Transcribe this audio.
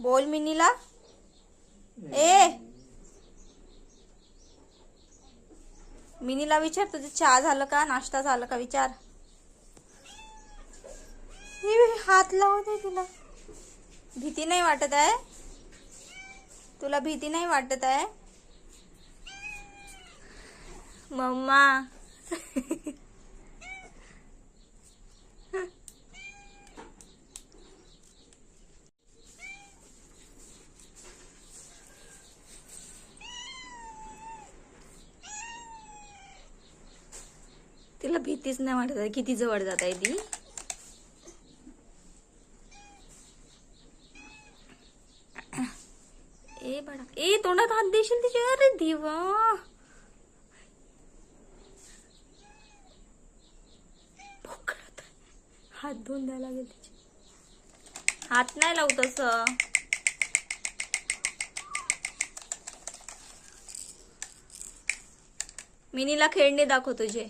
बोल मिनीला. ए. मिनीला विचार तुझं चहा झालं का? नाश्ता झालं का? विचार. हात लावत आहे तुला. भीती नाही वाटत आहे? तुला भीती नाही वाटत आहे? मम्मा. तिला भीतीच नाही वाटत आहे. किती जवळ जात आहे ती. ए बडा ए तोंडात हात देशील तिच्या अरे देवा. हात धुवून द्यायला लागेल तिचे. हात नाही लावू तसं. मिनीला खेळणे दाखव तुझे.